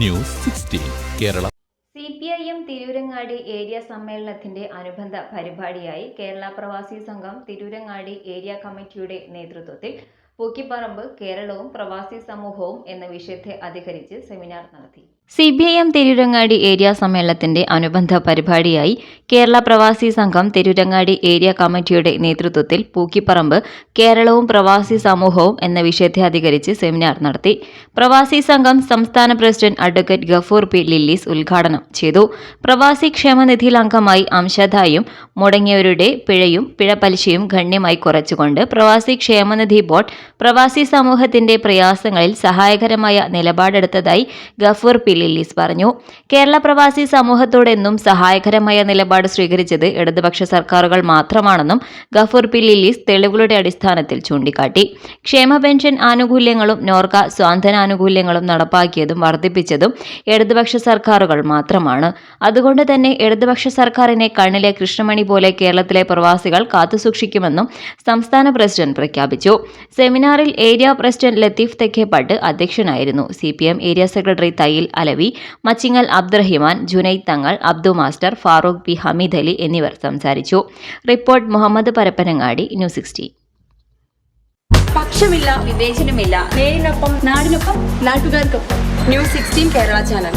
News sixteen Kerala. C P I M Tirurangadi area സമ്മേളനത്തിന്റെ അനുബന്ധ പരിപാടിയായി കേരള പ്രവാസി സംഘം തിരൂരങ്ങാടി ഏരിയ കമ്മിറ്റിയുടെ നേതൃത്വത്തിൽ പൂക്കിപ്പറമ്പ് കേരളവും പ്രവാസി സമൂഹവും എന്ന വിഷയത്തെ അധികരിച്ച് സെമിനാർ നടത്തി. C P I M Tirurangadi area സമ്മേളനത്തിന്റെ അനുബന്ധ പരിപാടിയായി കേരള പ്രവാസി സംഘം തിരൂരങ്ങാടി ഏരിയ കമ്മിറ്റിയുടെ നേതൃത്വത്തിൽ പൂക്കിപ്പറമ്പ് കേരളവും പ്രവാസി സമൂഹവും എന്ന വിഷയത്തെ അധികരിച്ച് സെമിനാർ നടത്തി. പ്രവാസി സംഘം സംസ്ഥാന president advocate Gafoor P Lillis ഉദ്ഘാടനം ചെയ്തു. പ്രവാസി ക്ഷേമനിധിയിൽ അംഗമായി അംശദായും മുടങ്ങിയവരുടെ പിഴയും പിഴ പലിശയും ഗണ്യമായി കുറച്ചുകൊണ്ട് പ്രവാസി ക്ഷേമനിധി ബോർഡ് പ്രവാസി സമൂഹത്തിന്റെ പ്രയാസങ്ങളിൽ സഹായകരമായ നിലപാടെടുത്തതായി ഗഫൂർ പി ലില്ലീസ് പറഞ്ഞു. കേരള പ്രവാസി സമൂഹത്തോടെന്നും സഹായകരമായ നിലപാട് സ്വീകരിച്ചത് ഇടതുപക്ഷ സർക്കാരുകൾ മാത്രമാണെന്നും ഗഫൂർ പി ലില്ലീസ് തെളിവുകളുടെ അടിസ്ഥാനത്തിൽ ചൂണ്ടിക്കാട്ടി. ക്ഷേമ പെൻഷൻ ആനുകൂല്യങ്ങളും നോർക്ക സ്വാന്തന ആനുകൂല്യങ്ങളും നടപ്പാക്കിയതും വർദ്ധിപ്പിച്ചതും ഇടതുപക്ഷ സർക്കാരുകൾ മാത്രമാണ്. അതുകൊണ്ട് തന്നെ ഇടതുപക്ഷ സർക്കാരിനെ കണ്ണിലെ കൃഷ്ണമണി പോലെ കേരളത്തിലെ പ്രവാസികൾ കാത്തുസൂക്ഷിക്കുമെന്നും സംസ്ഥാന പ്രസിഡന്റ് പ്രഖ്യാപിച്ചു. സെമിനാറിൽ ഏരിയ പ്രസിഡന്റ് ലത്തീഫ് തെക്കേപ്പാട്ട് അധ്യക്ഷനായിരുന്നു. C area secretary Thayyil Alavi Machingal Abdurahiman Junaid Thangal Abdu master Farook B Hameed Ali എന്നിവർ സംസാരിച്ചു. Report Muhammad Parappanangadi news sixteen പക്ഷമില്ല വിവേചനമില്ല. നേരിനൊപ്പം നാടിനൊപ്പം നാട്ടുകാർക്കൊപ്പം. News sixteen Kerala channel.